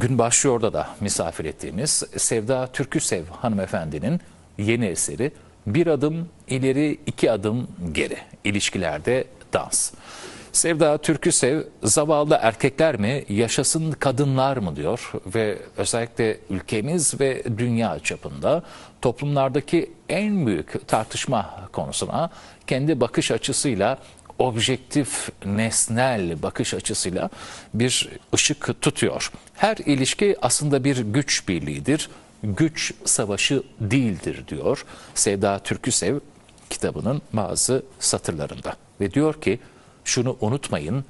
Gün başlıyorda da misafir ettiğimiz. Sevda Türküsev hanımefendinin yeni eseri Bir Adım İleri iki Adım Geri. İlişkilerde Dans. Sevda Türküsev zavallı erkekler mi yaşasın kadınlar mı? diyor ve özellikle ülkemiz ve dünya çapında toplumlardaki en büyük tartışma konusuna kendi bakış açısıyla objektif, nesnel bakış açısıyla bir ışık tutuyor. Her ilişki aslında bir güç birliğidir, güç savaşı değildir diyor Sevda Türküsev kitabının bazı satırlarında. Ve diyor ki şunu unutmayın,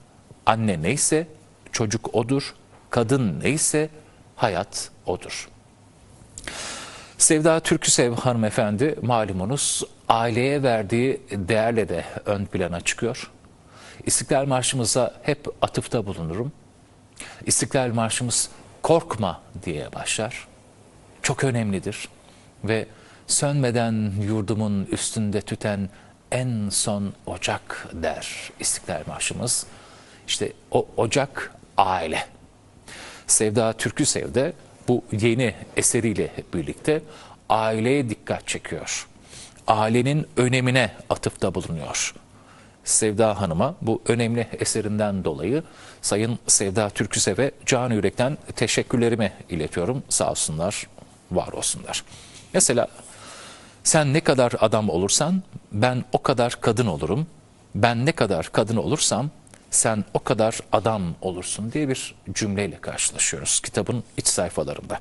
anne neyse çocuk odur, kadın neyse hayat odur. Sevda Türküsev hanımefendi malumunuz aileye verdiği değerle de ön plana çıkıyor. İstiklal Marşımıza hep atıfta bulunurum. İstiklal Marşımız korkma diye başlar. Çok önemlidir ve sönmeden yurdumun üstünde tüten en son ocak der İstiklal Marşımız. İşte o ocak aile. Sevda Türküsev de bu yeni eseriyle birlikte aileye dikkat çekiyor. Ailenin önemine atıfta bulunuyor. Sevda Hanım'a bu önemli eserinden dolayı Sayın Sevda Türküsev'e can yürekten teşekkürlerimi iletiyorum. Sağ olsunlar, var olsunlar. Mesela sen ne kadar adam olursan ben o kadar kadın olurum. Ben ne kadar kadın olursam sen o kadar adam olursun diye bir cümleyle karşılaşıyoruz kitabın iç sayfalarında.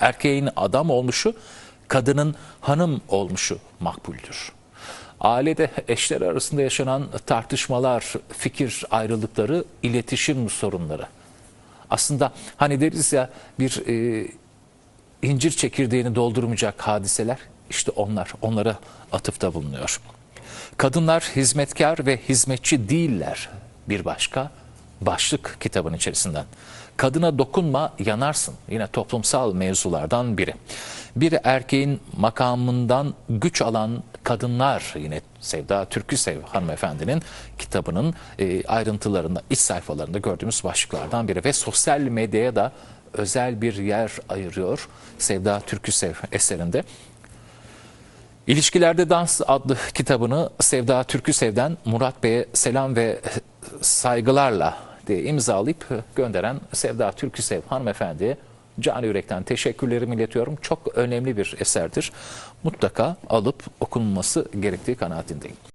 Erkeğin adam olmuşu, kadının hanım olmuşu makbuldür. Ailede eşler arasında yaşanan tartışmalar, fikir ayrılıkları, iletişim sorunları. Aslında hani deriz ya bir e, incir çekirdeğini doldurmayacak hadiseler işte onlar, onlara atıfta bulunuyor. Kadınlar hizmetkar ve hizmetçi değiller bir başka başlık kitabın içerisinden. Kadına dokunma yanarsın yine toplumsal mevzulardan biri. Bir erkeğin makamından güç alan kadınlar yine Sevda Türküsev hanımefendinin kitabının e, ayrıntılarında iç sayfalarında gördüğümüz başlıklardan biri ve sosyal medyaya da özel bir yer ayırıyor Sevda Türküsev eserinde. İlişkilerde Dans adlı kitabını Sevda Türküsev'den Murat Bey'e selam ve saygılarla diye imzalayıp gönderen Sevda Türküsev hanımefendiye canı yürekten teşekkürlerimi iletiyorum. Çok önemli bir eserdir. Mutlaka alıp okunması gerektiği kanaatindeyim.